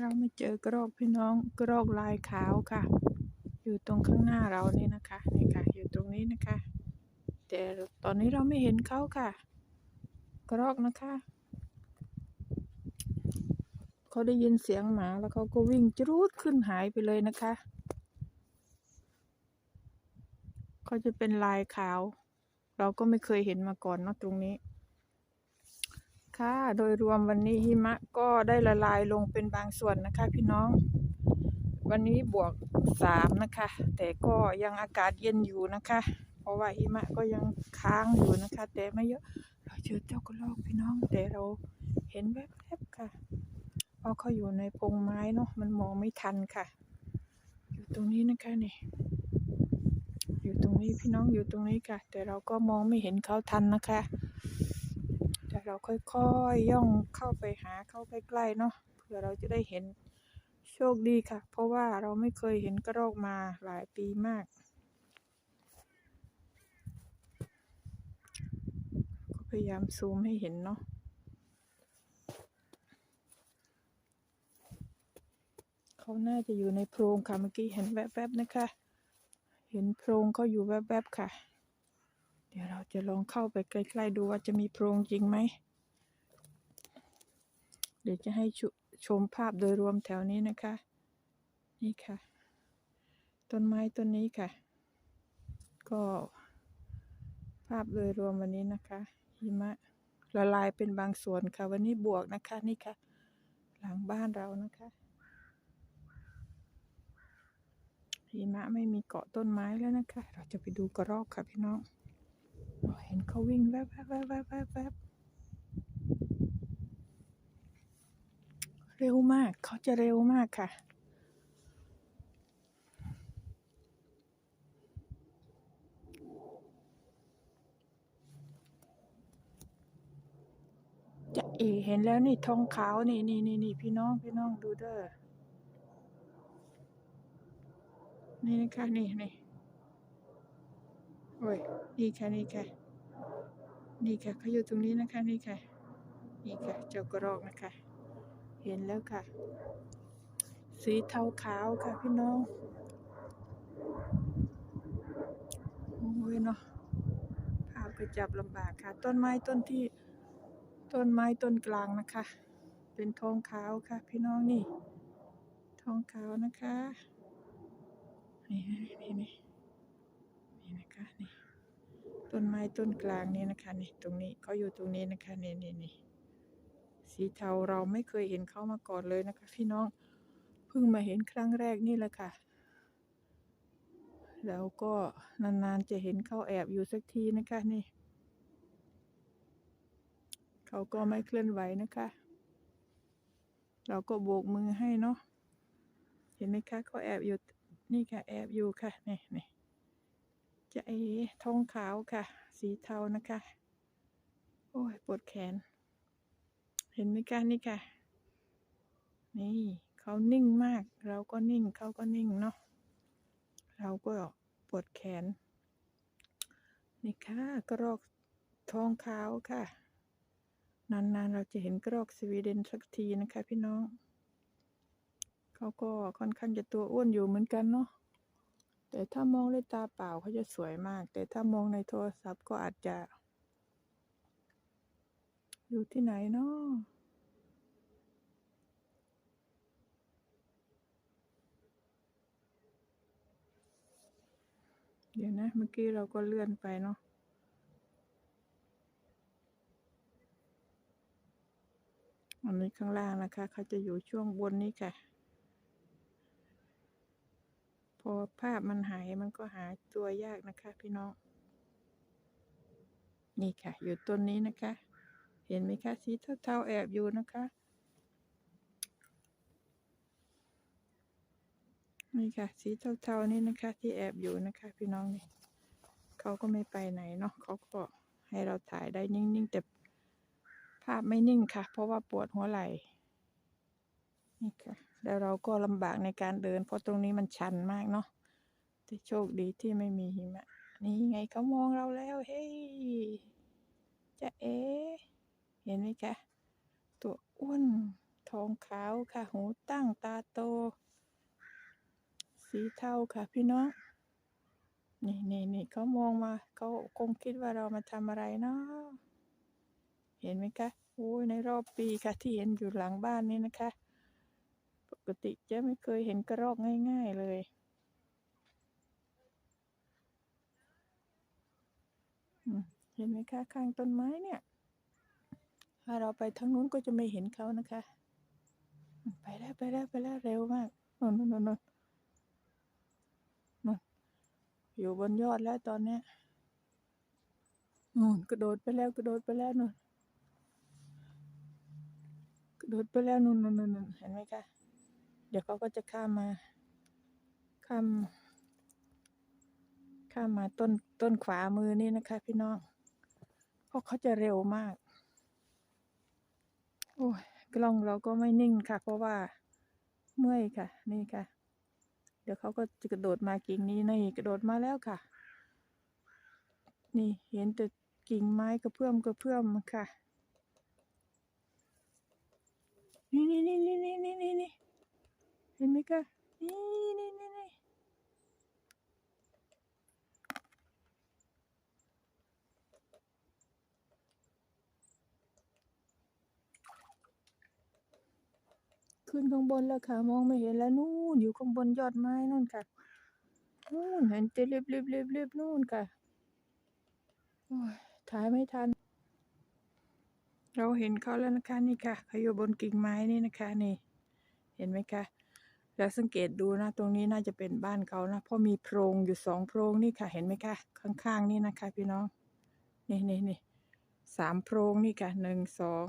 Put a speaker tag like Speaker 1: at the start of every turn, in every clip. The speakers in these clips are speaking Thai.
Speaker 1: เราไม่เจอกระรอกพี่น้องกระรอกลายขาวค่ะ อยู่ตรงข้างหน้าเรานี่นะคะนี่ค่ะ อยู่ตรงนี้นะคะ แต่ตอนนี้เราไม่เห็นเขาค่ะ กระรอกนะคะเขาได้ยินเสียงหมาแล้วเขาก็วิ่งจรูดขึ้นหายไปเลยนะคะเขาจะเป็นลายขาว เราก็ไม่เคยเห็นมาก่อนเนอะตรงนี้ ค่ะ โดยรวมวันนี้หิมะก็ได้ละลายลงเป็นบางส่วนนะคะพี่น้อง วันนี้บวกสามนะคะ แต่ก็ยังอากาศเย็นอยู่นะคะ เพราะว่าหิมะก็ยังค้างอยู่นะคะ แต่ไม่เยอะเราเจอเจ้ากระรอกพี่น้อง แต่เราเห็นแวบๆค่ะเพราะเขาอยู่ในพงไม้เนาะมันมองไม่ทันค่ะ อยู่ตรงนี้นะคะนี่อยู่ตรงนี้พี่น้องอยู่ตรงนี้ค่ะ แต่เราก็มองไม่เห็นเขาทันนะคะ แต่เราค่อยๆย่องเข้าไปหาเข้าใกล้ๆเนาะเพื่อเราจะได้เห็นโชคดีค่ะ เพราะว่าเราไม่เคยเห็นกระรอกมาหลายปีมากก็พยายามซูมให้เห็นเนาะเขาน่าจะอยู่ในโพรงค่ะเมื่อกี้เห็นแวบๆนะคะ เห็นโพรงเขาอยู่แวบๆค่ะ เดี๋ยวเราจะลองเข้าไปใกล้ๆดูว่าจะมีโพรงจริงไหม เดี๋ยวจะให้ชชมภาพโดยรวมแถวนี้นะคะ นี่ค่ะ ต้นไม้ต้นนี้ค่ะ ก็ภาพโดยรวมวันนี้นะคะหิมะละลายเป็นบางส่วนค่ะ วันนี้บวกนะคะนี่ค่ะ หลังบ้านเรานะคะหิมะไม่มีเกาะต้นไม้แล้วนะคะ เราจะไปดูกระรอกค่ะพี่น้อง เห็นเขาวิ่งแวบแวบแวบแวบแวบแวบเร็วมาก เขาจะเร็วมากค่ะ จะเอเห็นแล้วนี่ทองขาวนี่นี่นี่นี่พี่น้องพี่น้องดูเด้อ นี่นะคะนี่นี่โอ้ยนี่ค่ะนี่ค่ะ นี่ค่ะเขาอยู่ตรงนี้นะคะนี่ค่ะ นี่ค่ะ เจ้ากระรอกนะคะ เห็นแล้วค่ะ สีเทาขาวค่ะพี่น้องโอ้ยเนาะภาพก็จับลำบากค่ะ ต้นไม้ต้นที่ต้นไม้ต้นกลางนะคะ เป็นทองขาวค่ะ พี่น้องนี่ ทองขาวนะคะนี่นี่นี่นี่นะคะนี่ ต้นไม้ต้นกลางนี่นะคะนี่ตรงนี้เขาอยู่ตรงนี้นะคะนี่นี่นี่สีเทาเราไม่เคยเห็นเขามาก่อนเลยนะคะ พี่น้องเพิ่งมาเห็นครั้งแรกนี่แหละค่ะ แล้วก็นานๆจะเห็นเขาแอบอยู่สักทีนะคะนี่เขาก็ไม่เคลื่อนไหวนะคะ เราก็โบกมือให้เนาะเห็นไหมคะเขาแอบอยู่นี่ค่ะแอบอยู่ค่ะนี่นี่ จะเอทองขาวค่ะ สีเทานะคะ โอ้ยปวดแขน เห็นไหมคะนี่ค่ะ นี่เขานิ่งมาก เราก็นิ่งเขาก็นิ่งเนาะเราก็ปวดแขน นี่ค่ะกระรอกทองขาวค่ะ นานๆเราจะเห็นกระรอกสวีเดนสักทีนะคะ พี่น้อง เขาก็ค่อนข้างจะตัวอ้วนอยู่เหมือนกันเนาะ แต่ถ้ามองด้วยตาเปล่าเขาจะสวยมาก แต่ถ้ามองในโทรศัพท์ก็อาจจะ อยู่ที่ไหนเนาะเดี๋ยวนะ เมื่อกี้เราก็เลื่อนไปเนาะอันนี้ข้างล่างนะคะ เขาจะอยู่ช่วงบนนี้ค่ะ พอภาพมันหายมันก็หาตัวยากนะคะ พี่น้อง นี่ค่ะ อยู่ต้นนี้นะคะ เห็นไหมคะสีเทาๆแอบอยู่นะคะนี่ค่ะ สีเทาๆนี่นะคะ ที่แอบอยู่นะคะ พี่น้องนี่เขาก็ไม่ไปไหนเนาะเขาก็ให้เราถ่ายได้นิ่งๆแต่ภาพไม่นิ่งค่ะ เพราะว่าปวดหัวไหล่นี่ค่ะ แล้วเราก็ลำบากในการเดิน เพราะตรงนี้มันชันมากเนาะแต่โชคดีที่ไม่มีหิมะ นี่ไงเขามองเราแล้วเฮ้ยจะเอ๋เห็นไหมคะตัวอ้วนทองขาวค่ะ หูตั้งตาโต สีเทาค่ะพี่น้อง นี่นี่นี่เขามองมาเขาคงคิดว่าเรามาทำอะไรเนาะเห็นไหมคะโอ้ยในรอบปีค่ะที่เห็นอยู่หลังบ้านนี่นะคะ กติเจ๊ไม่เคยเห็นกระรอกง่าย ๆเลย เห็นไหมคะข้างต้นไม้เนี่ย ถ้าเราไปทางนู้นก็จะไม่เห็นเขานะคะ ไปแล้วไปแล้วไปแล้วเร็วมากนนนนนนอยู่บนยอดแล้วตอนนี้นู่นกระโดดไปแล้วกระโดดไปแล้วนู่นกระโดดไปแล้วนู่นนนนเห็นไหมคะ เดี๋ยวเขาก็จะข้ามมา ข้าม ข้ามมาต้นต้นขวามือนี่นะคะ พี่น้อง เพราะเขาจะเร็วมาก โอ้ยกล้องเราก็ไม่นิ่งค่ะ เพราะว่าเมื่อยค่ะ นี่ค่ะ เดี๋ยวเขาก็จะกระโดดมากิ่งนี้นี่กระโดดมาแล้วค่ะ นี่เห็นแต่กิ่งไม้กระเพื่อมกระเพื่อมค่ะ นี่นี่นี่นี่นี่นี่นี่ ห็นไหมคะนี่นี่นี่นี่ขึ้นข้างบนแล้วค่ะ มองไม่เห็นแล้วนู่นอยู่ข้างบนยอดไม้นู่นค่ะนู่นเห็นจะรีบรีบรีบรีบนู่นค่ะโอ้ยถ่ายไม่ทัน เราเห็นเขาแล้วนะคะนี่ค่ะเขาอยู่บนกิ่งไม้นี่นะคะนี่ เห็นไหมคะ แล้วสังเกตดูนะ ตรงนี้น่าจะเป็นบ้านเขานะ เพราะมีโพรงอยู่สองโพรงนี่ค่ะ เห็นไหมคะ ข้างๆนี่นะคะ พี่น้อง นี่นี่นี่สามโพรงนี่ค่ะหนึ่งสอง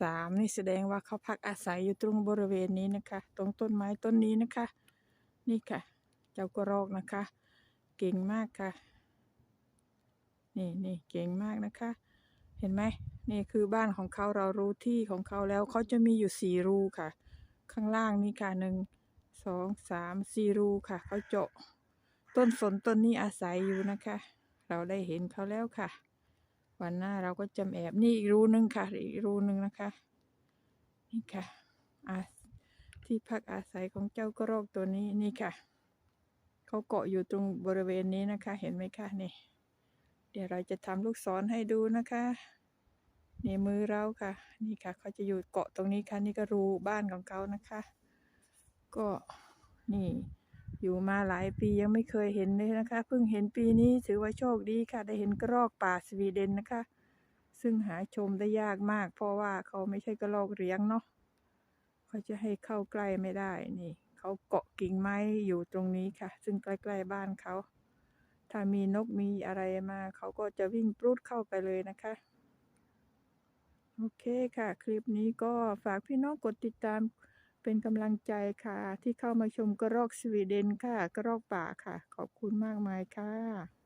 Speaker 1: สามนี่แสดงว่าเขาพักอาศัยอยู่ตรงบริเวณนี้นะคะ ตรงต้นไม้ต้นนี้นะคะ นี่ค่ะ เจ้ากระรอกนะคะ เก่งมากค่ะ นี่นี่เก่งมากนะคะ เห็นไหมนี่คือบ้านของเขาเรารู้ที่ของเขาแล้วเขาจะมีอยู่สี่รูค่ะ ข้างล่างนี่ค่ะหนึ่งสองสามสี่รูค่ะเขาเจาะต้นสนต้นนี้อาศัยอยู่นะคะ เราได้เห็นเขาแล้วค่ะ วันหน้าเราก็จำแอบนี่อีกรูนึงค่ะ อีกรูนึงนะคะนี่ค่ะอาที่พักอาศัยของเจ้ากระรอกตัวนี้นี่ค่ะเขาเกาะอยู่ตรงบริเวณนี้นะคะ เห็นไหมคะนี่ เดี๋ยวเราจะทำลูกศรให้ดูนะคะ นี่มือเราค่ะ นี่ค่ะ เขาจะอยู่เกาะตรงนี้ค่ะ นี่ก็รูบ้านของเขานะคะ ก็นี่อยู่มาหลายปียังไม่เคยเห็นเลยนะคะ เพิ่งเห็นปีนี้ถือว่าโชคดีค่ะ ได้เห็นกระรอกป่าสวีเดนนะคะ ซึ่งหาชมได้ยากมาก เพราะว่าเขาไม่ใช่กระรอกเลี้ยงเนาะเขาจะให้เข้าใกล้ไม่ได้นี่เขาเกาะกิ่งไม้อยู่ตรงนี้ค่ะ ซึ่งใกล้ๆบ้านเขาถ้ามีนกมีอะไรมาเขาก็จะวิ่งปรุดเข้าไปเลยนะคะ โอเคค่ะ คลิปนี้ก็ฝากพี่น้องกดติดตามเป็นกำลังใจค่ะ ที่เข้ามาชมกระรอกสวีเดนค่ะ กระรอกป่าค่ะ ขอบคุณมากมายค่ะ